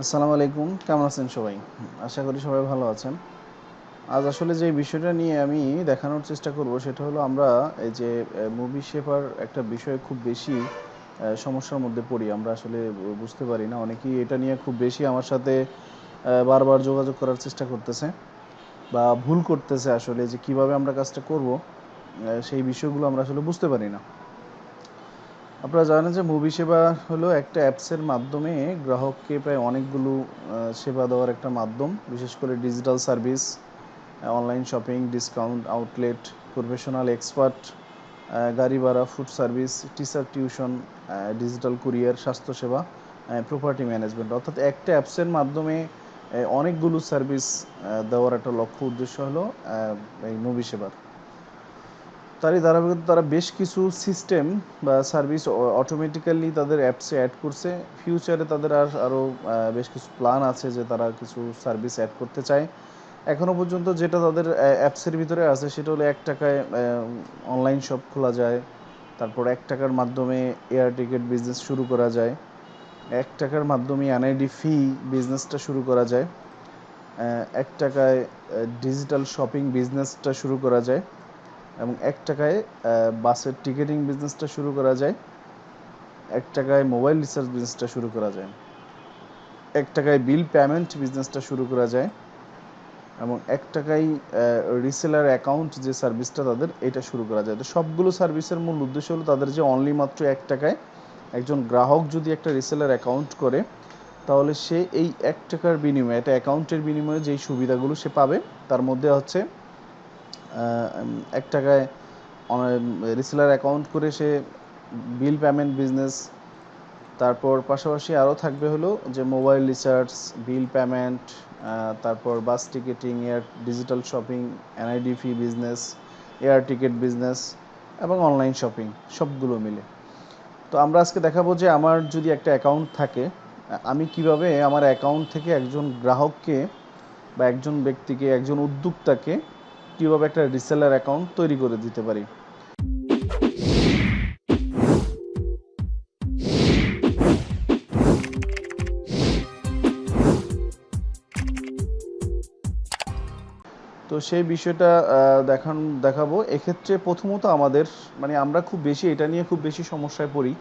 আসসালামু আলাইকুম। কেমন আছেন সবাই? আশা করি সবাই ভালো আছেন। আজ আসলে যে বিষয়টা নিয়ে আমি দেখানোর চেষ্টা করব সেটা হলো আমরা এই যে মুভি শেপার একটা বিষয়ে খুব বেশি সমস্যার মধ্যে পড়ি। আমরা আসলে বুঝতে পারি না। অনেকেই এটা নিয়ে খুব বেশি আমার সাথে বারবার যোগাযোগ করার চেষ্টা করতেছে বা ভুল করতেছে আসলে যে কীভাবে আমরা কাজটা করব সেই বিষয়গুলো আমরা আসলে বুঝতে পারি না। আপনারা জানেন যে মুভি সেবা হলো একটা অ্যাপসের মাধ্যমে গ্রাহককে প্রায় অনেকগুলো সেবা দেওয়ার একটা মাধ্যম। বিশেষ করে digital service online shopping discount outlet professional expert গাড়ি ভাড়া food service teacher tuition digital courier স্বাস্থ্যসেবা প্রপার্টি ম্যানেজমেন্ট অর্থাৎ একটা অ্যাপসের মাধ্যমে অনেকগুলো সার্ভিস দেওয়ার একটা লক্ষ্য উদ্দেশ্য হলো এই মুভি সেবার। তারই ধারাবাহিকতা তারা বেশ কিছু সিস্টেম বা সার্ভিস অটোমেটিক্যালি তাদের অ্যাপসে অ্যাড করছে। ফিউচারে তাদের আর আরও বেশ কিছু প্ল্যান আছে যে তারা কিছু সার্ভিস অ্যাড করতে চায়। এখনও পর্যন্ত যেটা তাদের অ্যাপসের ভিতরে আছে সেটা হলো এক টাকায় অনলাইন শপ খোলা যায়, তারপর এক টাকার মাধ্যমে এয়ার টিকিট বিজনেস শুরু করা যায়, এক টাকার মাধ্যমে এনআইডি ফি বিজনেসটা শুরু করা যায় এক টাকায় ডিজিটাল শপিং বিজনেসটা শুরু করা যায়। এবং এক টাকায় বাসের টিকিটিং বিজনেসটা শুরু করা যায়। এক টাকায় মোবাইল রিচার্জ বিজনেসটা শুরু করা যায়। এক টাকায় বিল পেমেন্ট বিজনেসটা শুরু করা যায়। এবং এক টাকায় রিসেলার অ্যাকাউন্ট যে সার্ভিসটা তাদের, এটা শুরু করা যায়। তো সবগুলো সার্ভিসের মূল উদ্দেশ্য হলো তাদের যে অনলি মাত্র এক টাকায় একজন গ্রাহক যদি একটা রিসেলার অ্যাকাউন্ট করে, তাহলে সে এই এক টাকার বিনিময়ে, একটা অ্যাকাউন্টের বিনিময়ে যেই সুবিধাগুলো সে পাবে, তার মধ্যে হচ্ছে এক টাকায় রিসেলার অ্যাকাউন্ট করে সে বিল পেমেন্ট বিজনেস তারপর পাশাপাশি আরও থাকবে হলো যে মোবাইল রিচার্জ বিল পেমেন্ট তারপর bus ticketing air digital shopping NID fee business air ticket business এবং অনলাইন শপিং সবগুলো মিলে। তো আমরা আজকে দেখাবো যে আমার যদি একটা অ্যাকাউন্ট থাকে, আমি কীভাবে আমার অ্যাকাউন্ট থেকে একজন গ্রাহককে বা একজন ব্যক্তিকে, একজন উদ্যোক্তাকে কীভাবে একটা রিসেলার অ্যাকাউন্ট তৈরি করে দিতে পারি? তো সেই বিষয়টা দেখান, দেখাবো। এক্ষেত্রে প্রথমত আমাদের মানে আমরা খুব বেশি, এটা নিয়ে খুব বেশি সমস্যায় পড়ি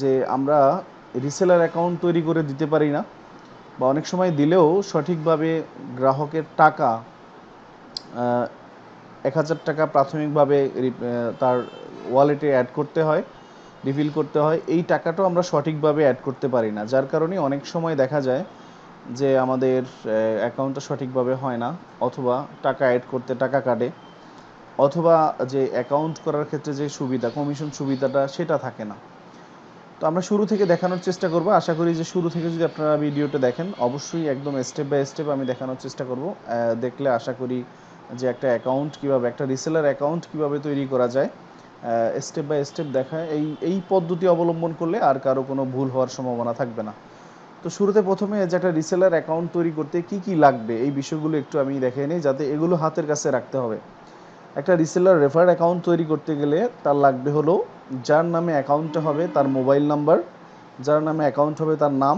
যে আমরা রিসেলার অ্যাকাউন্ট তৈরি করে দিতে পারি না বা অনেক সময় দিলেও সঠিকভাবে গ্রাহকের টাকা এক হাজার টাকা প্রাথমিকভাবে তার ওয়ালেটে অ্যাড করতে হয় রিফিল করতে হয়। এই টাকাটাও আমরা সঠিকভাবে অ্যাড করতে পারি না। যার কারণে অনেক সময় দেখা যায় যে আমাদের অ্যাকাউন্টটা সঠিকভাবে হয় না, অথবা টাকা অ্যাড করতে টাকা কাটে, অথবা যে অ্যাকাউন্ট করার ক্ষেত্রে যে সুবিধা কমিশন সুবিধাটা সেটা থাকে না। তো আমরা শুরু থেকে দেখানোর চেষ্টা করব। আশা করি যে শুরু থেকে যদি আপনারা ভিডিওটা দেখেন, অবশ্যই একদম স্টেপ বাই স্টেপ আমি দেখানোর চেষ্টা করব। দেখলে আশা করি যে একটা অ্যাকাউন্ট কীভাবে, একটা রিসেলার অ্যাকাউন্ট কীভাবে তৈরি করা যায় স্টেপ বাই স্টেপ দেখা এই এই পদ্ধতি অবলম্বন করলে আর কারও কোনো ভুল হওয়ার সম্ভাবনা থাকবে না। তো শুরুতে প্রথমে যে একটা রিসেলার অ্যাকাউন্ট তৈরি করতে কি কি লাগবে, এই বিষয়গুলো একটু আমি দেখে নিই, যাতে এগুলো হাতের কাছে রাখতে হবে। একটা রিসেলার রেফার অ্যাকাউন্ট তৈরি করতে গেলে তার লাগবে হলো, যার নামে অ্যাকাউন্টটা হবে তার মোবাইল নাম্বার যার নামে অ্যাকাউন্ট হবে তার নাম,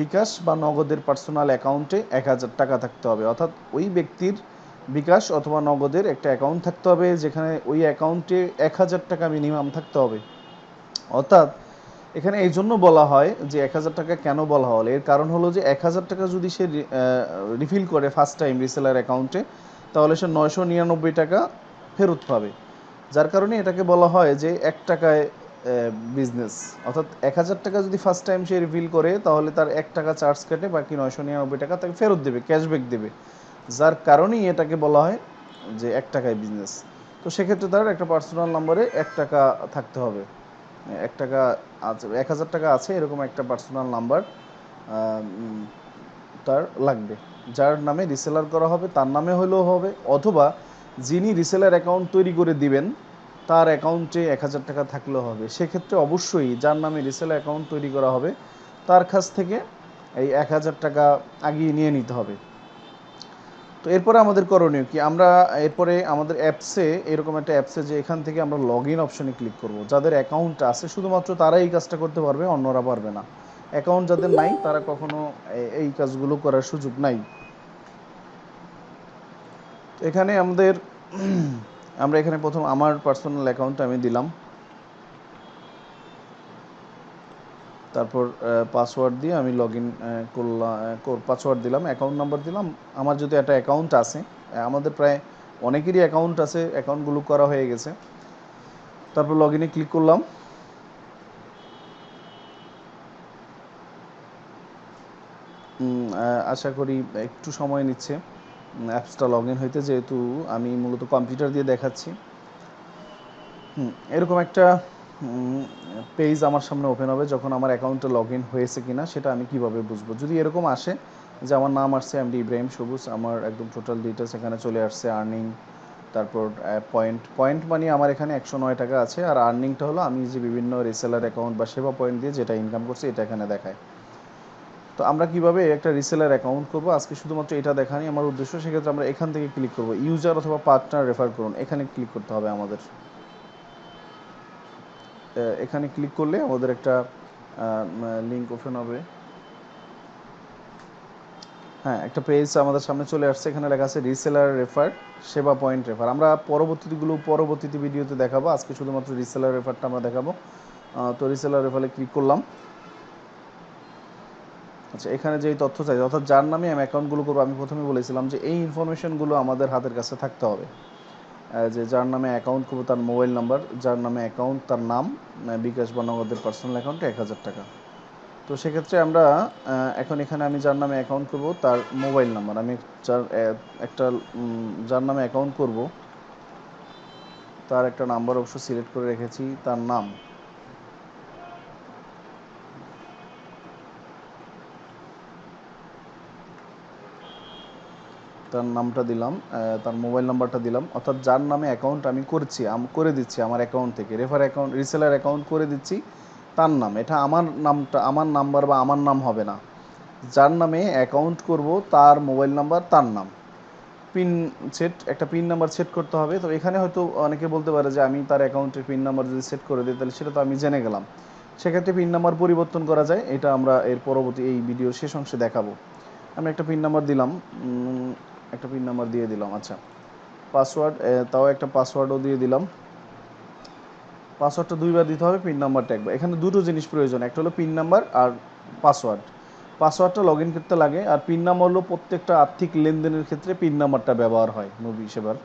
বিকাশ বা নগদের পার্সোনাল অ্যাকাউন্টে এক হাজার টাকা থাকতে হবে। অর্থাৎ ওই ব্যক্তির বিকাশ অথবা নগদের একটা অ্যাকাউন্ট থাকতে হবে, যেখানে ওই অ্যাকাউন্টে এক হাজার টাকা মিনিমাম থাকতে হবে। অর্থাৎ এখানে এই জন্য বলা হয় যে এক হাজার টাকা কেন বলা হলো? এর কারণ হলো যে এক হাজার টাকা যদি সে রিফিল করে ফার্স্ট টাইম রিসেলার অ্যাকাউন্টে তাহলে সে নয়শো নিরানব্বই টাকা ফেরত পাবে। যার কারণে এটাকে বলা হয় যে এক টাকায় বিজনেস অর্থাৎ এক হাজার টাকা যদি ফার্স্ট টাইম সে রিফিল করে, তাহলে তার এক টাকা চার্জ কেটে বাকি নয়শো নিরানব্বই টাকা তাকে ফেরত দেবে ক্যাশব্যাক দেবে। যার কারণেই এটাকে বলা হয় যে এক টাকায় বিজনেস তো সেক্ষেত্রে তার একটা পার্সোনাল নাম্বারে এক টাকা থাকতে হবে। এক টাকা আছে, এক হাজার টাকা আছে, এরকম একটা পার্সোনাল নাম্বার তার লাগবে। যার নামে রিসেলার করা হবে, তার নামে হলেও হবে, অথবা যিনি রিসেলার অ্যাকাউন্ট তৈরি করে দিবেন, তার অ্যাকাউন্টে এক হাজার টাকা থাকলেও হবে। সেক্ষেত্রে অবশ্যই যার নামে রিসেলার অ্যাকাউন্ট তৈরি করা হবে, তার কাছ থেকে এই এক হাজার টাকা আগিয়ে নিয়ে নিতে হবে। তো এরপরে আমাদের করণীয় কি? আমরা এরপরে আমাদের অ্যাপসে এরকম একটা অ্যাপসে যে এখান থেকে আমরা লগ ইন অপশনে ক্লিক করব। যাদের অ্যাকাউন্ট আছে, শুধুমাত্র তারাই এই কাজটা করতে পারবে, অন্যরা পারবে না। অ্যাকাউন্ট যাদের নাই, তারা কখনো এই কাজগুলো করার সুযোগ নাই। এখানে আমাদের, আমরা এখানে প্রথম আমার পার্সোনাল অ্যাকাউন্ট আমি দিলাম। তারপর পাসওয়ার্ড দিয়ে আমি লগ ইন করলাম পাসওয়ার্ড দিলাম অ্যাকাউন্ট নাম্বার দিলাম। আমার যদি একটা অ্যাকাউন্ট আছে আমাদের প্রায় অনেকেরই অ্যাকাউন্ট আছে অ্যাকাউন্টগুলো করা হয়ে গেছে। তারপর লগ ইনে ক্লিক করলাম। আশা করি একটু সময় নিচ্ছে অ্যাপসটা লগ ইন হইতে যেহেতু আমি মূলত কম্পিউটার দিয়ে দেখাচ্ছি। হুম, এরকম একটা পেজ আমার সামনে ওপেন হবে যখন আমার অ্যাকাউন্টে লগ ইন হয়েছে কিনা, সেটা আমি কীভাবে বুঝব? যদি এরকম আসে যে আমার নাম আসছে এমডি ইব্রাহিম সবুজ আমার একদম টোটাল ডিটেলস এখানে চলে আসছে আর্নিং তারপর পয়েন্ট পয়েন্ট মানে আমার এখানে একশো নয় টাকা আছে, আর আর্নিংটা হলো আমি যে বিভিন্ন রিসেলার অ্যাকাউন্ট বা সেবা পয়েন্ট দিয়ে যেটা ইনকাম করছি, এটা এখানে দেখায়। তো আমরা কীভাবে একটা রিসেলার অ্যাকাউন্ট করব? আজকে শুধুমাত্র এটা দেখানি আমার উদ্দেশ্য, সেক্ষেত্রে আমরা এখান থেকে ক্লিক করব। ইউজার অথবা পার্টনার রেফার করুন, এখানে ক্লিক করতে হবে আমাদের। এখানে ক্লিক করলে আমাদের একটা লিঙ্ক ওপেন হবে। হ্যাঁ একটা পেজ আমাদের সামনে চলে আসছে। এখানে লেখা আছে রিসেলার রেফার সেবা পয়েন্ট রেফার আমরা পরবর্তীগুলো পরবর্তীতে ভিডিওতে দেখাবো। আজকে শুধুমাত্র রিসেলার রেফারটা আমরা দেখাবো। তো রিসেলার রেফারে ক্লিক করলাম। আচ্ছা এখানে যেই তথ্য চাই, অর্থাৎ যার নামে আমি অ্যাকাউন্টগুলো করব, আমি প্রথমে বলেছিলাম যে এই ইনফরমেশনগুলো আমাদের হাতের কাছে থাকতে হবে। যে যার নামে অ্যাকাউন্ট করব তার মোবাইল নাম্বার যার নামে অ্যাকাউন্ট তার নাম বিকাশ বা নগদের পার্সোনাল অ্যাকাউন্টে এক হাজার টাকা। তো সেক্ষেত্রে আমরা এখন এখানে আমি যার নামে অ্যাকাউন্ট করব তার মোবাইল নাম্বার আমি যার একটা যার নামে অ্যাকাউন্ট করব, তার একটা নাম্বার অবশ্য সিলেক্ট করে রেখেছি, তার নাম। তার নামটা দিলাম তার মোবাইল নাম্বারটা দিলাম, অর্থাৎ যার নামে অ্যাকাউন্ট আমি করছি, আমি করে দিচ্ছি আমার অ্যাকাউন্ট থেকে রেফার অ্যাকাউন্ট রিসেলার অ্যাকাউন্ট করে দিচ্ছি, তার নাম, এটা আমার নামটা, আমার নাম্বার বা আমার নাম হবে না। যার নামে অ্যাকাউন্ট করব, তার মোবাইল নাম্বার, তার নাম। পিন সেট একটা পিন নাম্বার সেট করতে হবে, তো এখানে হয়তো অনেকে বলতে পারে যে আমি তার অ্যাকাউন্টের পিন নাম্বার যদি সেট করে দিই, তাহলে সেটা তো আমি জেনে গেলাম। সেক্ষেত্রে পিন নাম্বার পরিবর্তন করা যায়, এটা আমরা এর পরবর্তী এই ভিডিও শেষ অংশে দেখাবো। আমি একটা পিন নাম্বার দিলাম একটা পিন নাম্বার দিয়ে দিলাম আচ্ছা। পাসওয়ার্ড তাও একটা পাসওয়ার্ডও দিয়ে দিলাম। পাসওয়ার্ডটা দুইবার দিতে হবে পিন নাম্বারটা একবার। এখানে দুটো জিনিস প্রয়োজন, একটা হলো পিন নাম্বার আর পাসওয়ার্ড পাসওয়ার্ডটা লগ ইন করতে লাগে, আর পিন নাম্বার হলো প্রত্যেকটা আর্থিক লেনদেনের ক্ষেত্রে পিন নাম্বারটা ব্যবহার হয় মুভি সেবার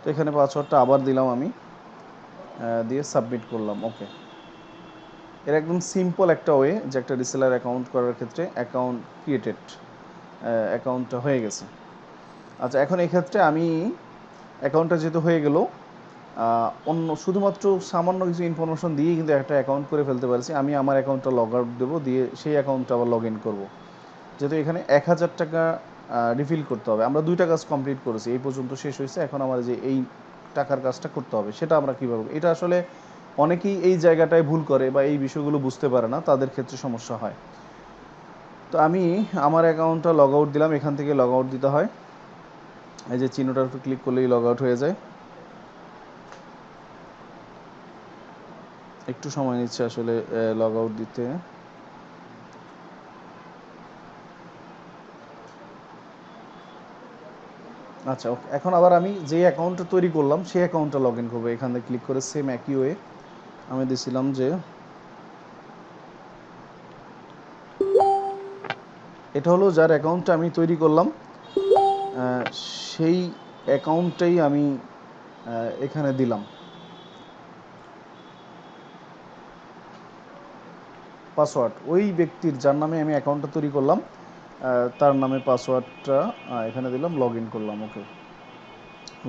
তো এখানে পাসওয়ার্ডটা আবার দিলাম আমি দিয়ে সাবমিট করলাম ওকে এর একদম সিম্পল একটা ওয়ে যে একটা রিসেলার অ্যাকাউন্ট করার ক্ষেত্রে অ্যাকাউন্ট ক্রিয়েটেড অ্যাকাউন্টটা হয়ে গেছে। আচ্ছা এখন এক্ষেত্রে আমি অ্যাকাউন্টটা যেহেতু হয়ে গেল অন্য শুধুমাত্র সামান্য কিছু ইনফরমেশন দিয়েই কিন্তু একটা অ্যাকাউন্ট করে ফেলতে পারছি। আমি আমার অ্যাকাউন্টটা লগ আউট দেবো, দিয়ে সেই অ্যাকাউন্টটা আবার লগ ইন করব। যেহেতু এখানে এক হাজার টাকা রিফিল করতে হবে। আমরা দুইটা কাজ কমপ্লিট করেছি, এই পর্যন্ত শেষ হয়েছে। এখন আমার যে এই টাকার কাজটা করতে হবে, সেটা আমরা কীভাবে এটা আসলে অনেকেই এই জায়গাটায় ভুল করে বা এই বিষয়গুলো বুঝতে পারে না, তাদের ক্ষেত্রে সমস্যা হয়। তো আমি আমার অ্যাকাউন্টটা লগ আউট দিলাম, এখান থেকে লগ আউট দিতে হয়। এই যে চিহ্নটার উপর ক্লিক করলেই লগ আউট হয়ে যায়। একটু সময় নিচ্ছে আসলে লগ আউট দিতে। আচ্ছা ওকে এখন আবার আমি যে অ্যাকাউন্টটা তৈরি করলাম, সেই অ্যাকাউন্টটা লগ ইন করব। এখান ক্লিক করে সেম একই ওয়ে আমি দিছিলাম যে, এটা হলো যার অ্যাকাউন্টটা আমি তৈরি করলাম। সেই অ্যাকাউন্টটাই আমি এখানে দিলাম। পাসওয়ার্ড। ওই ব্যক্তির যার নামে আমি অ্যাকাউন্টটা তৈরি করলাম তার নামে পাসওয়ার্ডটা এখানে দিলাম, লগ করলাম, ওকে।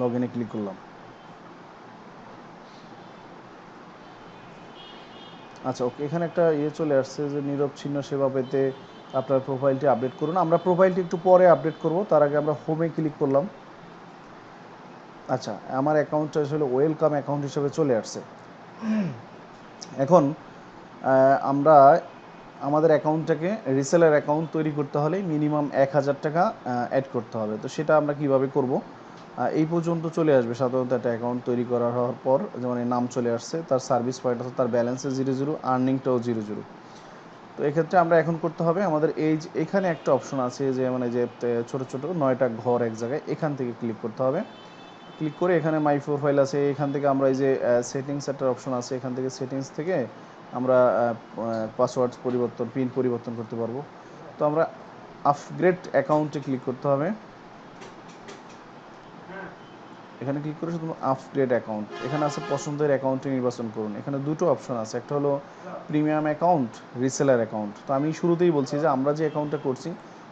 লগ ইনে ক্লিক করলাম। আচ্ছা ওকে, এখানে একটা ইয়ে চলে আসছে যে নিরবচ্ছিন্ন সেবা পেতে আপনার প্রোফাইলটি আপডেট করুন। আমরা প্রোফাইলটি একটু পরে আপডেট করব। তার আগে আমরা হোমে ক্লিক করলাম। আচ্ছা আমার অ্যাকাউন্টটা আসলে ওয়েলকাম অ্যাকাউন্ট হিসেবে চলে আসছে। এখন আমরা আমাদের অ্যাকাউন্টটাকে রিসেলার অ্যাকাউন্ট তৈরি করতে হলে মিনিমাম এক হাজার টাকা অ্যাড করতে হবে। তো সেটা আমরা কীভাবে করব? এই পর্যন্ত চলে আসবে। সাধারণত একটা অ্যাকাউন্ট তৈরি করা হওয়ার পর যেমন নাম চলে আসছে, তার সার্ভিস পয়েন্ট অর্থাৎ তার ব্যালেন্সে জিরো জিরো আর্নিংটাও জিরো জিরো তো এক্ষেত্রে আমরা এখন করতে হবে আমাদের এই এখানে একটা অপশন আছে যে মানে যে ছোট ছোট নয়টা ঘর এক জায়গায়, এখান থেকে ক্লিক করতে হবে। ক্লিক করে এখানে মাই প্রোফাইল আছে, এখান থেকে আমরা এই যে সেটিংস একটা অপশন আছে, এখান থেকে সেটিংস থেকে আমরা পাসওয়ার্ড পরিবর্তন পিন পরিবর্তন করতে পারব। তো আমরা আপগ্রেড অ্যাকাউন্টে ক্লিক করতে হবে। এখানে ক্লিক করে শুধু আপগ্রেড অ্যাকাউন্ট এখানে আছে পছন্দের অ্যাকাউন্টটি নির্বাচন করুন। এখানে দুটো অপশন আছে। একটা হলো প্রিমিয়াম অ্যাকাউন্ট রিসেলার অ্যাকাউন্ট তো আমি শুরুতেই বলছি যে আমরা যে অ্যাকাউন্টটা করছি,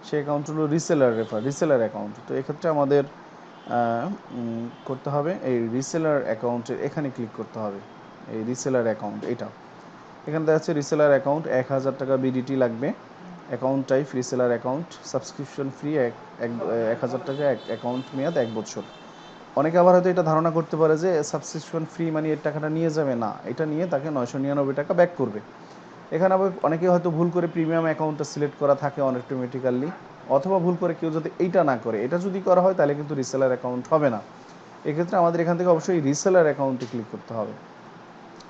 সেই অ্যাকাউন্ট হলো রিসেলার রেফার রিসেলার অ্যাকাউন্ট তো এক্ষেত্রে আমাদের করতে হবে এই রিসেলার অ্যাকাউন্টের এখানে ক্লিক করতে হবে। এই রিসেলার অ্যাকাউন্ট এটা। এখানে দেখা যাচ্ছে রিসেলার অ্যাকাউন্ট এক হাজার টাকা বিডিটি লাগবে। Account type reseller account subscription free এক এক হাজার টাকা এক অ্যাকাউন্ট মেয়াদ এক বছর। অনেকে আবার হয়তো এটা ধারণা করতে পারে যে সাবস্ক্রিপশন ফ্রি মানে এর টাকাটা নিয়ে যাবে না। এটা নিয়ে তাকে নয়শো নিরানব্বই টাকা ব্যাক করবে। এখানে আবার অনেকে হয়তো ভুল করে প্রিমিয়াম অ্যাকাউন্টটা সিলেক্ট করা থাকে অটোমেটিক্যালি অথবা ভুল করে কেউ যদি এইটা না করে, এটা যদি করা হয় তাহলে কিন্তু রিসেলার অ্যাকাউন্ট হবে না। এক্ষেত্রে আমাদের এখান থেকে অবশ্যই রিসেলার অ্যাকাউন্টে ক্লিক করতে হবে।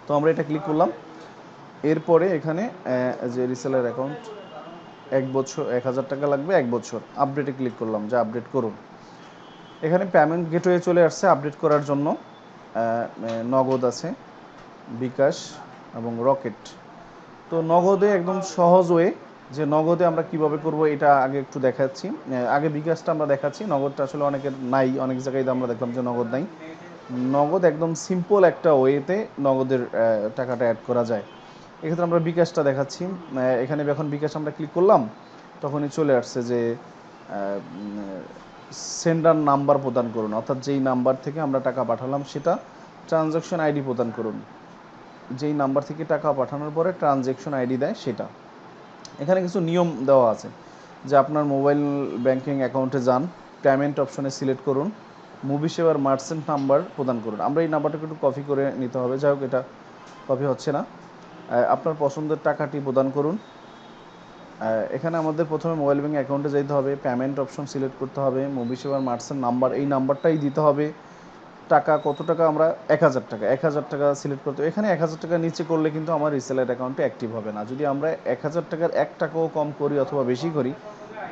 তো আমরা এটা ক্লিক করলাম। এরপরে এখানে যে রিসেলার অ্যাকাউন্ট এক বছর, এক হাজার টাকা লাগবে এক বছর। আপডেটে ক্লিক করলাম, যে আপডেট করুন। এখানে পেমেন্ট গেটওয়ে চলে আসছে আপডেট করার জন্য। নগদ আছে, বিকাশ এবং রকেট। তো নগদে একদম সহজ ওয়ে যে নগদে আমরা কীভাবে করব এটা আগে একটু দেখাচ্ছি। আগে বিকাশটা আমরা দেখাচ্ছি, নগদটা আসলে অনেকের নাই, অনেক জায়গায় আমরা দেখলাম যে নগদ নাই। নগদ একদম সিম্পল একটা ওয়েতে নগদের টাকাটা অ্যাড করা যায়। এক্ষেত্রে আমরা বিকাশটা দেখাচ্ছি। এখানে যখন বিকাশ আমরা ক্লিক করলাম, তখনই চলে আসছে যে সেন্ডার নাম্বার প্রদান করুন, অর্থাৎ যেই নাম্বার থেকে আমরা টাকা পাঠালাম সেটা ট্রানজাকশন আইডি প্রদান করুন। যেই নাম্বার থেকে টাকা পাঠানোর পরে ট্রানজ্যাকশন আইডি দেয় সেটা। এখানে কিছু নিয়ম দেওয়া আছে, যে আপনার মোবাইল ব্যাংকিং অ্যাকাউন্টে যান পেমেন্ট অপশনে সিলেক্ট করুন মুভি সেবার মার্চেন্ট নাম্বার প্রদান করুন। আমরা এই নাম্বারটাকে একটু কপি করে নিতে হবে, যাই হোক এটা কপি হচ্ছে না। আপনার পছন্দের টাকাটি প্রদান করুন। এখানে আমাদের প্রথমে মোবাইল ব্যাঙ্কিং অ্যাকাউন্টে যেতে হবে পেমেন্ট অপশন সিলেক্ট করতে হবে মুভি সেবার মার্চেন্ট নাম্বার এই নাম্বারটাই দিতে হবে টাকা, কত টাকা আমরা, এক হাজার টাকা, এক হাজার টাকা সিলেক্ট করতে। এখানে এক হাজার টাকা নিচে করলে কিন্তু আমার রিসেলার অ্যাকাউন্টে অ্যাক্টিভ হবে না যদি আমরা এক হাজার টাকার এক টাকাও কম করি অথবা বেশি করি,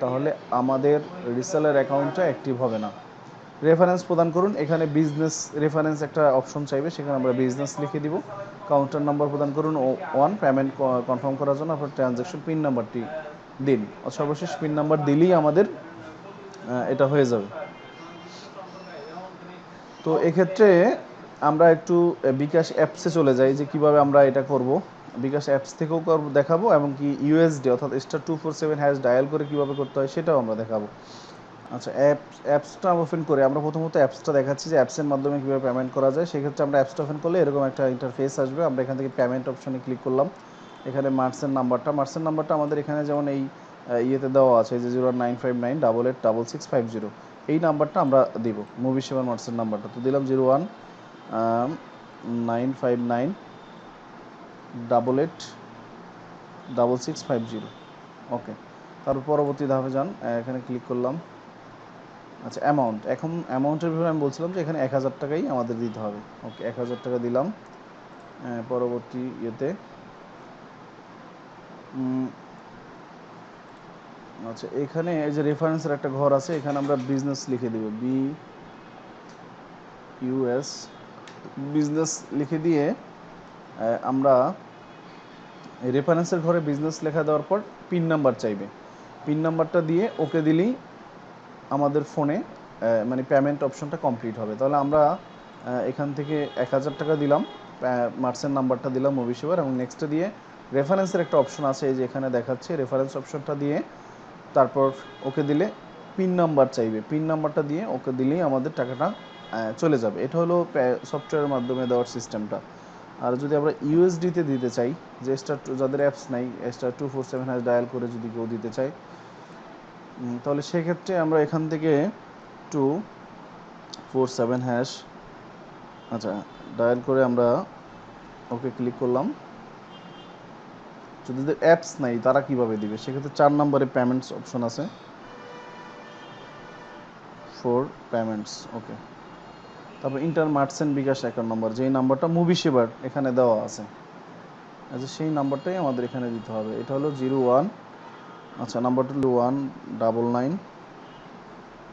তাহলে আমাদের রিসেলার অ্যাকাউন্টটা অ্যাক্টিভ হবে না রেফারেন্স প্রদান করুন। এখানে বিজনেস রেফারেন্স একটা অপশন চাইবে, সেখানে আমরা বিজনেস লিখে দিব। কাউন্টার নাম্বার প্রদান করুন ও ওয়ান পেমেন্ট কনফার্ম করার জন্য আপনার ট্রানজ্যাকশন পিন নাম্বারটি দিন। সর্বশেষ পিন নাম্বার দিলেই আমাদের এটা হয়ে যাবে। তো এক্ষেত্রে আমরা একটু বিকাশ অ্যাপসে চলে যাই যে কীভাবে আমরা এটা করব। বিকাশ অ্যাপস থেকেও দেখাবো, এবং কি ইউএসডি অর্থাৎ star two four seven hash dial করে কীভাবে করতে হয় সেটাও আমরা দেখাবো। আচ্ছা অ্যাপস অ্যাপসটা ওপেন করে। আমরা প্রথমত অ্যাপসটা দেখাচ্ছি যে অ্যাপসের মাধ্যমে কীভাবে পেমেন্ট করা যায়। সেক্ষেত্রে আমরা অ্যাপসটা ওপেন করলে এরকম একটা ইন্টারফেস আসবে। আমরা এখান থেকে পেমেন্ট অপশনে ক্লিক করলাম। এখানে মার্সের নাম্বারটা মার্সের নাম্বারটা আমাদের এখানে যেমন এই ইয়েতে দেওয়া আছে যে zero nine five nine double eight double six five zero এই নাম্বারটা আমরা দিব। মুভি সেবার মার্সের নাম্বারটা তো দিলাম zero one nine five nine double eight double six five zero okay তারপর পরবর্তী ধাপে যান। এখানে ক্লিক করলাম। আচ্ছা অ্যামাউন্ট এখন অ্যামাউন্টের ব্যাপারে আমি বলছিলাম যে এখানে এক হাজার টাকাই আমাদের দিতে হবে। ওকে এক হাজার টাকা দিলাম। পরবর্তী ইয়েতে। আচ্ছা এখানে এই যে রেফারেন্সের একটা ঘর আছে, এখানে আমরা বিজনেস লিখে দিব। বি ইউএস বিজনেস লিখে দিয়ে আমরা রেফারেন্সের ঘরে বিজনেস লেখা দেওয়ার পর পিন নাম্বার চাইবে। পিন নাম্বারটা দিয়ে ওকে দিলেই আমাদের ফোনে মানে পেমেন্ট অপশনটা কমপ্লিট হবে। তাহলে আমরা এখান থেকে এক হাজার টাকা দিলাম মার্চের নাম্বারটা দিলাম মুভি সেবার এবং নেক্সটে দিয়ে রেফারেন্সের একটা অপশন আছে, এই যে এখানে দেখাচ্ছে রেফারেন্স অপশনটা দিয়ে তারপর ওকে দিলে পিন নাম্বার চাইবে। পিন নাম্বারটা দিয়ে ওকে দিলেই আমাদের টাকাটা চলে যাবে। এটা হলো সফটওয়্যারের মাধ্যমে দেওয়ার সিস্টেমটা আর যদি আমরা ইউএসডিতে দিতে চাই, যে স্টার যাদের অ্যাপস নাই star two four seven dial করে যদি কেউ দিতে চায় তাহলে সেক্ষেত্রে আমরা এখান থেকে টু, ফোর, সেভেন হ্যাশ আচ্ছা ডায়াল করে আমরা ওকে ক্লিক করলাম। যদি অ্যাপস নাই, তারা কীভাবে দিবে? সেক্ষেত্রে চার নম্বরে পেমেন্টস অপশন আছে। ফোর পেমেন্টস ওকে তারপর enter merchant bKash account number, যেই নাম্বারটা মুভি সেবার এখানে দেওয়া আছে। আচ্ছা সেই নাম্বারটাই আমাদের এখানে দিতে হবে। এটা হলো জিরো ওয়ান আচ্ছা নাম্বারটা হলো one double nine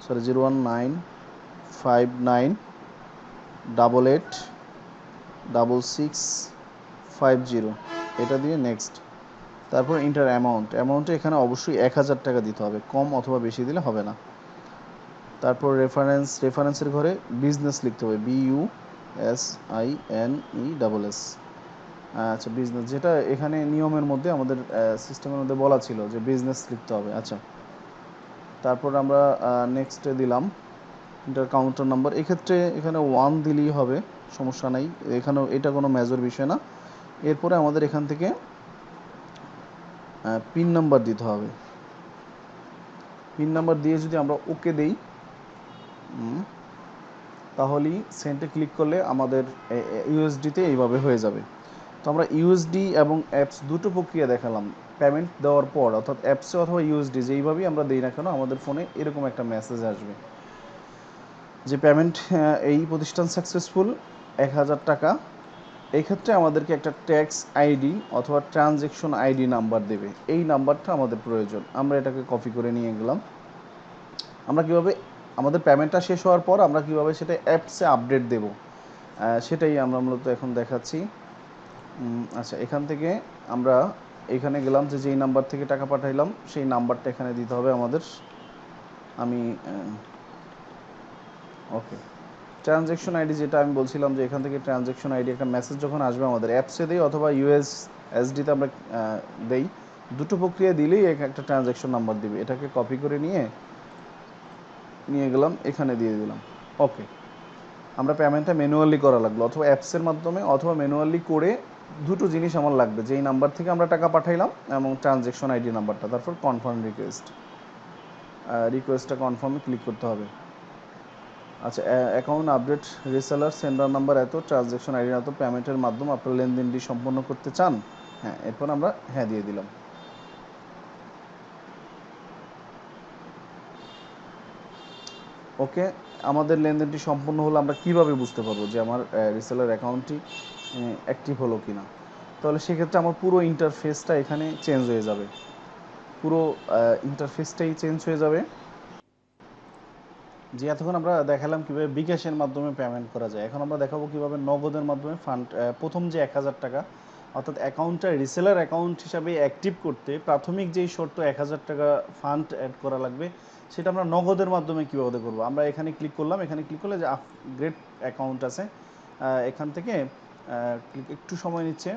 sorry zero one nine five nine double eight double six five zero এটা দিয়ে নেক্সট তারপর ইন্টার অ্যামাউন্ট অ্যামাউন্টে এখানে অবশ্যই এক হাজার টাকা দিতে হবে। কম অথবা বেশি দিলে হবে না। তারপর রেফারেন্স রেফারেন্সের ঘরে বিজনেস লিখতে হবে। B U S I N E double S আচ্ছা বিজনেস যেটা এখানে নিয়মের মধ্যে আমাদের সিস্টেমের মধ্যে বলা ছিল যে বিজনেস লিখতে হবে। আচ্ছা তারপর আমরা নেক্সটে দিলাম ইন্টার কাউন্টার নাম্বার এক্ষেত্রে এখানে ওয়ান দিলেই হবে, সমস্যা নাই। এখানেও এটা কোনো মেজর বিষয় না। এরপরে আমাদের এখান থেকে পিন নাম্বার দিতে হবে। পিন নাম্বার দিয়ে যদি আমরা ওকে দেই তাহলেই সেন্টে ক্লিক করলে আমাদের ইউএসডিতে এইভাবে হয়ে যাবে। তো আমরা ইউএসডি এবং অ্যাপস দুটো প্রক্রিয়া দেখালাম। পেমেন্ট দেওয়ার পর, অর্থাৎ অ্যাপসে অথবা ইউএসডি যেইভাবেই আমরা দিই না কেন, আমাদের ফোনে এরকম একটা মেসেজ আসবে। যে পেমেন্ট এই প্রতিষ্ঠান সাকসেসফুল এক হাজার টাকা। এই ক্ষেত্রে আমাদেরকে একটা ট্যাক্স আইডি অথবা ট্রানজেকশন আইডি নাম্বার দেবে। এই নাম্বারটা আমাদের প্রয়োজন। আমরা এটাকে কপি করে নিয়ে গেলাম। আমরা কীভাবে, আমাদের পেমেন্টটা শেষ হওয়ার পর আমরা কীভাবে সেটা অ্যাপসে আপডেট দেব? সেটাই আমরা মূলত এখন দেখাচ্ছি। আচ্ছা এখান থেকে আমরা এখানে গেলাম যে যেই নাম্বার থেকে টাকা পাঠাইলাম, সেই নাম্বারটা এখানে দিতে হবে আমাদের। আমি ওকে ট্রানজ্যাকশন আইডি যেটা আমি বলছিলাম যে এখান থেকে ট্রানজ্যাকশন আইডি একটা মেসেজ যখন আসবে আমাদের অ্যাপসে দেই অথবা ইউএস এসডিতে আমরা দেই। দুটো প্রক্রিয়া দিলেই একটা ট্রানজ্যাকশন নাম্বার দিবে। এটাকে কপি করে নিয়ে নিয়ে গেলাম, এখানে দিয়ে দিলাম। ওকে আমরা পেমেন্টটা ম্যানুয়ালি করা লাগল, অথবা অ্যাপসের মাধ্যমে অথবা ম্যানুয়ালি করে দুটো জিনিস আমার লাগবে। যেই নাম্বার থেকে আমরা টাকা পাঠাইলাম এবং ট্রানজ্যাকশন আইডি নাম্বারটা, তারপর কনফার্ম রিকোয়েস্ট রিকোয়েস্টটা কনফার্মে ক্লিক করতে হবে। আচ্ছা account update reseller sender number এত ট্রানজ্যাকশন আইডি এত পেমেন্টের মাধ্যমে আপনার লেনদেনটি সম্পন্ন করতে চান? হ্যাঁ এরপর আমরা হ্যাঁ দিয়ে দিলাম। ওকে আমাদের লেনদেনটি সম্পন্ন হলো আমরা কীভাবে বুঝতে পারব যে আমার রিসেলার অ্যাকাউন্টটি অ্যাক্টিভ হলো কি না তাহলে সেক্ষেত্রে আমার পুরো ইন্টারফেসটা এখানে চেঞ্জ হয়ে যাবে। পুরো ইন্টারফেসটাই চেঞ্জ হয়ে যাবে। যে এতক্ষণ আমরা দেখালাম কীভাবে বিকাশের মাধ্যমে পেমেন্ট করা যায়। এখন আমরা দেখাবো কীভাবে নগদের মাধ্যমে ফান্ড প্রথম যে এক হাজার টাকা, অর্থাৎ অ্যাকাউন্টটা রিসেলার অ্যাকাউন্ট হিসাবে অ্যাক্টিভ করতে প্রাথমিক যেই শর্ত এক হাজার টাকা ফান্ড অ্যাড করা লাগবে, সেটা আমরা নগদের মাধ্যমে কীভাবে করব? আমরা এখানে ক্লিক করলাম। এখানে ক্লিক করলে যে আপগ্রেড অ্যাকাউন্ট আছে এখান থেকে একটু সময় নিচ্ছে।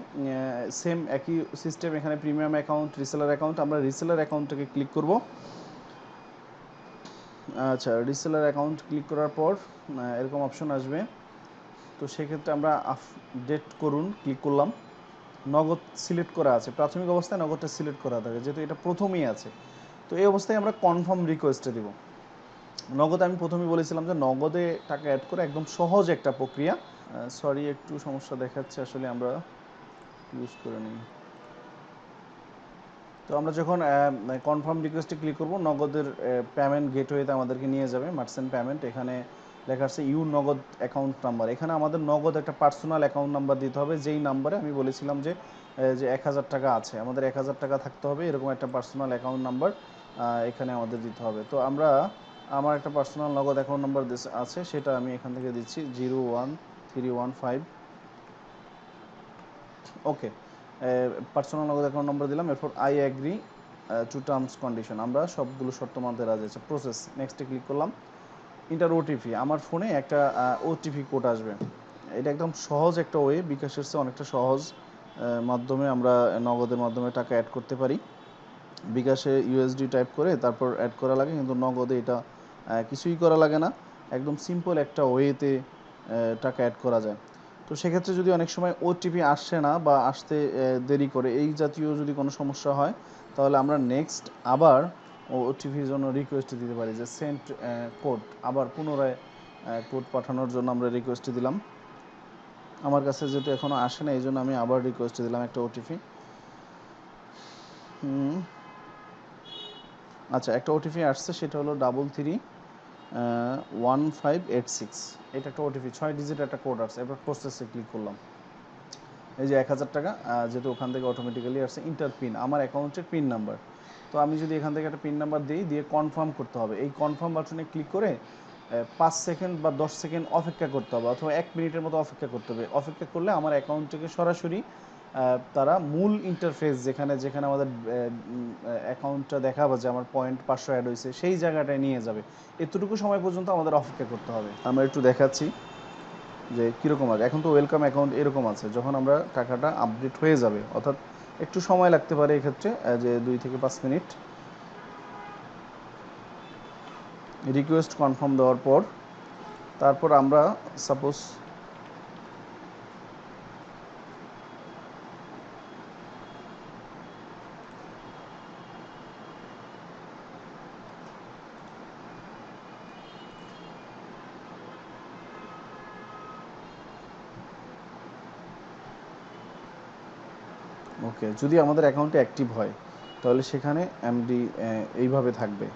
সেম একই সিস্টেম এখানে প্রিমিয়াম অ্যাকাউন্ট রিসেলার অ্যাকাউন্ট আমরা রিসেলার অ্যাকাউন্টটাকে ক্লিক করব। আচ্ছা রিসেলার অ্যাকাউন্ট ক্লিক করার পর এরকম অপশন আসবে। তো সেক্ষেত্রে আমরা আপডেট করুন ক্লিক করলাম। নগদ সিলেক্ট করা আছে। প্রাথমিক অবস্থায় নগদটা সিলেক্ট করা থাকে, যেহেতু এটা প্রথমেই আছে। তো এই অবস্থায় আমরা কনফার্ম রিকোয়েস্টে দিব। নগদ আমি প্রথমেই বলেছিলাম যে নগদে টাকা অ্যাড করে একদম সহজ একটা প্রক্রিয়া। সরি একটু সমস্যা দেখাচ্ছে, আসলে আমরা ইউজ করে নিই। তো আমরা যখন কনফার্ম রিকোয়েস্টে ক্লিক করব, নগদের পেমেন্ট গেটওয়েতে আমাদেরকে নিয়ে যাবে মার্চেন্ট পেমেন্ট এখানে লেখা আছে ইউ নগদ অ্যাকাউন্ট নাম্বার এখানে আমাদের নগদ একটা পার্সোনাল অ্যাকাউন্ট নাম্বার দিতে হবে, যেই নাম্বারে আমি বলেছিলাম যে যে এক হাজার টাকা আছে, আমাদের এক হাজার টাকা থাকতে হবে, এরকম একটা পার্সোনাল অ্যাকাউন্ট নাম্বার এখানে আমাদের দিতে হবে। তো আমরা, আমার একটা পার্সোনাল নগদ অ্যাকাউন্ট নাম্বার আছে, সেটা আমি এখান থেকে দিচ্ছি zero one three one five okay personal Nagad account number দিলাম, এরপর I agree to terms condition আমরা সবগুলো শর্ত মানতে রাজি আছে। প্রসেস নেক্সটে ক্লিক করলাম। ইন্টার ওটিপি আমার ফোনে একটা ওটিপি কোড আসবে। এটা একদম সহজ একটা ওয়ে বিকাশের চেয়ে অনেকটা সহজ মাধ্যমে আমরা নগদের মাধ্যমে টাকা অ্যাড করতে পারি। বিকাশে ইউএসডি টাইপ করে তারপর অ্যাড করা লাগে, কিন্তু নগদে এটা কিছুই করা লাগে না। একদম সিম্পল একটা ওয়েতে টাকা অ্যাড করা যায়। তো সেক্ষেত্রে যদি অনেক সময় ওটিপি আসছে না বা আসতে দেরি করে, এই জাতীয় যদি কোনো সমস্যা হয়, তাহলে আমরা নেক্সট আবার ওটিপির জন্য রিকোয়েস্ট দিতে পারি যে সেন্ট কোড আবার পুনরায় কোড পাঠানোর জন্য আমরা রিকোয়েস্ট দিলাম। আমার কাছে যেহেতু এখনও আসে না এই জন্য আমি আবার রিকোয়েস্ট দিলাম একটা ওটিপি আচ্ছা একটা ওটিপি আসছে, সেটা হলো double three one five eight six এটা একটা ওটিপি ছয় ডিজিট একটা কোড আসছে। এবার প্রসেসে ক্লিক করলাম। এই যে এক হাজার টাকা যেহেতু ওখান থেকে অটোমেটিক্যালি আসছে ইন্টার পিন আমার অ্যাকাউন্টের পিন নাম্বার তো আমি যদি এখান থেকে একটা পিন নাম্বার দিই, দিয়ে কনফার্ম করতে হবে। এই কনফার্ম বাটনে ক্লিক করে পাঁচ সেকেন্ড বা দশ সেকেন্ড অপেক্ষা করতে হবে, অথবা এক মিনিটের মতো অপেক্ষা করতে হবে। অপেক্ষা করলে আমার অ্যাকাউন্ট থেকে সরাসরি তারা মূল ইন্টারফেস যেখানে যেখানে আমাদের অ্যাকাউন্টটা দেখাবে যে আমার পয়েন্ট পাঁচশো অ্যাড হয়েছে, সেই জায়গাটায় নিয়ে যাবে। এতটুকু সময় পর্যন্ত আমাদের অপেক্ষা করতে হবে। আমরা একটু দেখাচ্ছি যে কীরকম আছে। এখন তো ওয়েলকাম অ্যাকাউন্ট এরকম আছে, যখন আমরা টাকাটা আপডেট হয়ে যাবে, অর্থাৎ একটু সময় লাগতে পারে এক্ষেত্রে যে দুই থেকে পাঁচ মিনিট। রিকোয়েস্ট কনফার্ম দেওয়ার পর, তারপর আমরা সাপোজ ওকে যদি আমাদের অ্যাকাউন্টে অ্যাক্টিভ হয়, তাহলে সেখানে এমডি এইভাবে থাকবে।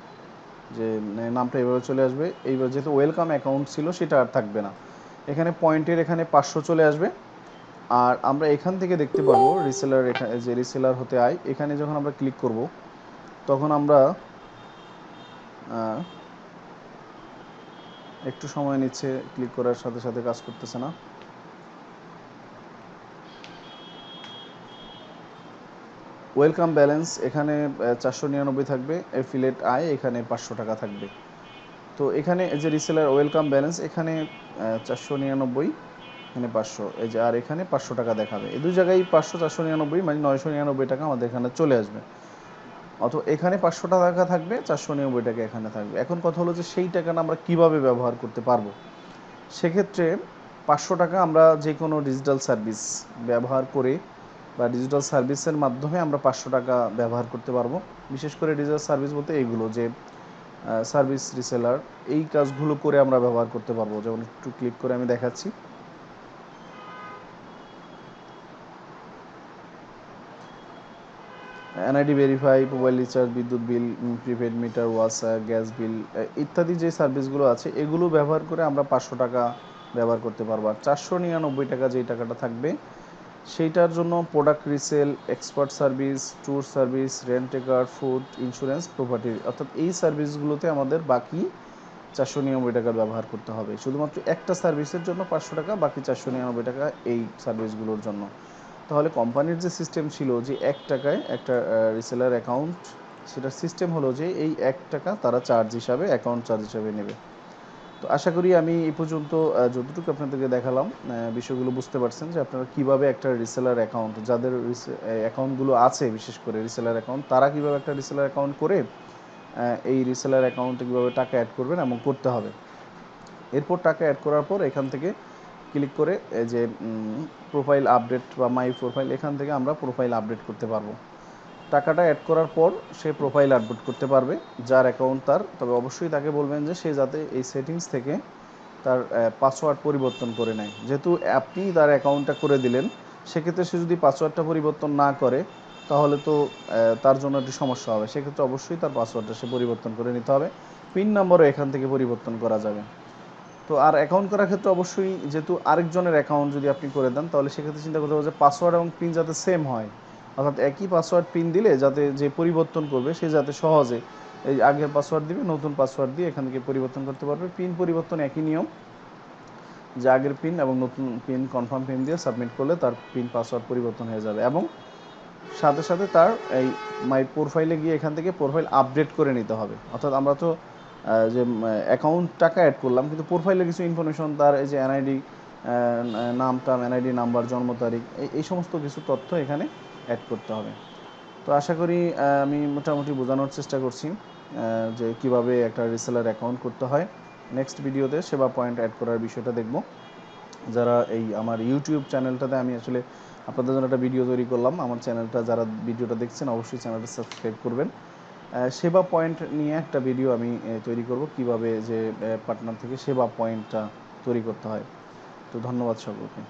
যে মানে নামটা এইভাবে চলে আসবে। এইবার যেহেতু ওয়েলকাম অ্যাকাউন্ট ছিল, সেটা আর থাকবে না। এখানে পয়েন্টের এখানে পাঁচশো চলে আসবে। আর আমরা এখান থেকে দেখতে পারব রিসেলার এখানে যে রিসেলার হতে আয়, এখানে যখন আমরা ক্লিক করব, তখন আমরা একটু সময় নিচ্ছে ক্লিক করার সাথে সাথে কাজ করতেছে না। ওয়েলকাম ব্যালেন্স, এখানে চারশো নিরানব্বই থাকবে, এফিলেট আয় এখানে পাঁচশো টাকা থাকবে। তো এখানে যে রিসেলার ওয়েলকাম ব্যালেন্স, এখানে চারশো নিরানব্বই, এখানে পাঁচশো, এই যে আর এখানে পাঁচশো টাকা দেখাবে। এই দুই জায়গায় পাঁচশো, চারশো নিরানব্বই মানে নয়শো নিরানব্বই টাকা আমাদের এখানে চলে আসবে। অথবা এখানে পাঁচশো টাকা থাকবে, চারশো নিরানব্বই টাকা এখানে থাকবে। এখন কথা হলো যে সেই টাকাটা আমরা কীভাবে ব্যবহার করতে পারব? সেক্ষেত্রে পাঁচশো টাকা আমরা যে কোনো ডিজিটাল সার্ভিস ব্যবহার করে বা ডিজিটাল সার্ভিসের মাধ্যমে আমরা পাঁচশো টাকা ব্যবহার করতে পারব। বিশেষ করে ডিজিটাল সার্ভিস বলতে এইগুলো যে সার্ভিস রিসেলার এই কাজগুলো করে আমরা ব্যবহার করতে পারব। যেমন একটু ক্লিক করে আমি দেখাচ্ছি। এনআইডি ভেরিফাই মোবাইল রিচার্জ বিদ্যুৎ বিল প্রিপেড মিটার ওয়াসার গ্যাস বিল ইত্যাদি যে সার্ভিসগুলো আছে, এগুলো ব্যবহার করে আমরা পাঁচশো টাকা ব্যবহার করতে পারব। আর চারশো নিরানব্বই টাকা যেই টাকাটা থাকবে সেইটার জন্য product resell expert service tour service rent car food insurance property অর্থাৎ এই সার্ভিসগুলোতে আমাদের বাকি চারশো নিরানব্বই টাকা ব্যবহার করতে হবে। শুধুমাত্র একটা সার্ভিসের জন্য পাঁচশো টাকা, বাকি চারশো নিরানব্বই টাকা এই সার্ভিসগুলোর জন্য। তাহলে কোম্পানির যে সিস্টেম ছিল যে এক টাকায় একটা রিসেলার অ্যাকাউন্ট সেটার সিস্টেম হলো যে এই এক টাকা তারা চার্জ হিসাবে অ্যাকাউন্ট চার্জ হিসাবে নেবে। তো আশা করি আমি এই পর্যন্ত যতটুকু আপনাদেরকে দেখালাম বিষয়গুলো বুঝতে পারছেন যে আপনারা কীভাবে একটা রিসেলার অ্যাকাউন্ট যাদের অ্যাকাউন্টগুলো আছে, বিশেষ করে রিসেলার অ্যাকাউন্ট তারা কীভাবে একটা রিসেলার অ্যাকাউন্ট করে এই রিসেলার অ্যাকাউন্টে কীভাবে টাকা অ্যাড করবেন এবং করতে হবে। এরপর টাকা অ্যাড করার পর এখান থেকে ক্লিক করে যে প্রোফাইল আপডেট বা মাই প্রোফাইল এখান থেকে আমরা প্রোফাইল আপডেট করতে পারব। টাকাটা অ্যাড করার পর সে প্রোফাইল আপডেট করতে পারবে, যার অ্যাকাউন্ট তার। তবে অবশ্যই তাকে বলবেন যে সে যাতে এই সেটিংস থেকে তার পাসওয়ার্ড পরিবর্তন করে নেয়। যেহেতু আপনি তার অ্যাকাউন্টটা করে দিলেন, সেক্ষেত্রে সে যদি পাসওয়ার্ডটা পরিবর্তন না করে, তাহলে তো তার জন্য একটি সমস্যা হবে। সেক্ষেত্রে অবশ্যই তার পাসওয়ার্ডটা সে পরিবর্তন করে নিতে হবে। পিন নাম্বারও এখান থেকে পরিবর্তন করা যাবে। তো আর অ্যাকাউন্ট করার ক্ষেত্রে অবশ্যই যেহেতু আরেকজনের অ্যাকাউন্ট যদি আপনি করে দেন, তাহলে সেক্ষেত্রে চিন্তা করতে হবে যে পাসওয়ার্ড এবং পিন যাতে সেম হয়। অর্থাৎ একই পাসওয়ার্ড পিন দিলে যাতে যে পরিবর্তন করবে, সে যাতে সহজে এই আগের পাসওয়ার্ড দিবে, নতুন পাসওয়ার্ড দিয়ে এখান থেকে পরিবর্তন করতে পারবে। পিন পরিবর্তন একই নিয়ম, যে আগের পিন এবং নতুন পিন কনফার্ম পিন দিয়ে সাবমিট করলে তার পিন পাসওয়ার্ড পরিবর্তন হয়ে যাবে এবং সাথে সাথে তার এই মাই প্রোফাইলে গিয়ে এখান থেকে প্রোফাইল আপডেট করে নিতে হবে। অর্থাৎ আমরা তো যে অ্যাকাউন্ট টাকা অ্যাড করলাম, কিন্তু প্রোফাইলে কিছু ইনফরমেশন তার এই যে এনআইডি নাম টাম এনআইডি নাম্বার জন্ম তারিখ এই- সমস্ত কিছু তথ্য এখানে অ্যাড করতে হবে। তো আশা করি আমি মোটামুটি বোঝানোর চেষ্টা করছি যে কীভাবে একটা রিসেলার অ্যাকাউন্ট করতে হয়। নেক্সট ভিডিওতে সেবা পয়েন্ট অ্যাড করার বিষয়টা দেখব। যারা এই আমার ইউটিউব চ্যানেলটাতে আমি আসলে আপনাদের জন্য একটা ভিডিও তৈরি করলাম, আমার চ্যানেলটা যারা ভিডিওটা দেখছেন, অবশ্যই চ্যানেলটা সাবস্ক্রাইব করবেন। সেবা পয়েন্ট নিয়ে একটা ভিডিও আমি তৈরি করব, কীভাবে যে পার্টনার থেকে সেবা পয়েন্টটা তৈরি করতে হয়। তো ধন্যবাদ সকলকে।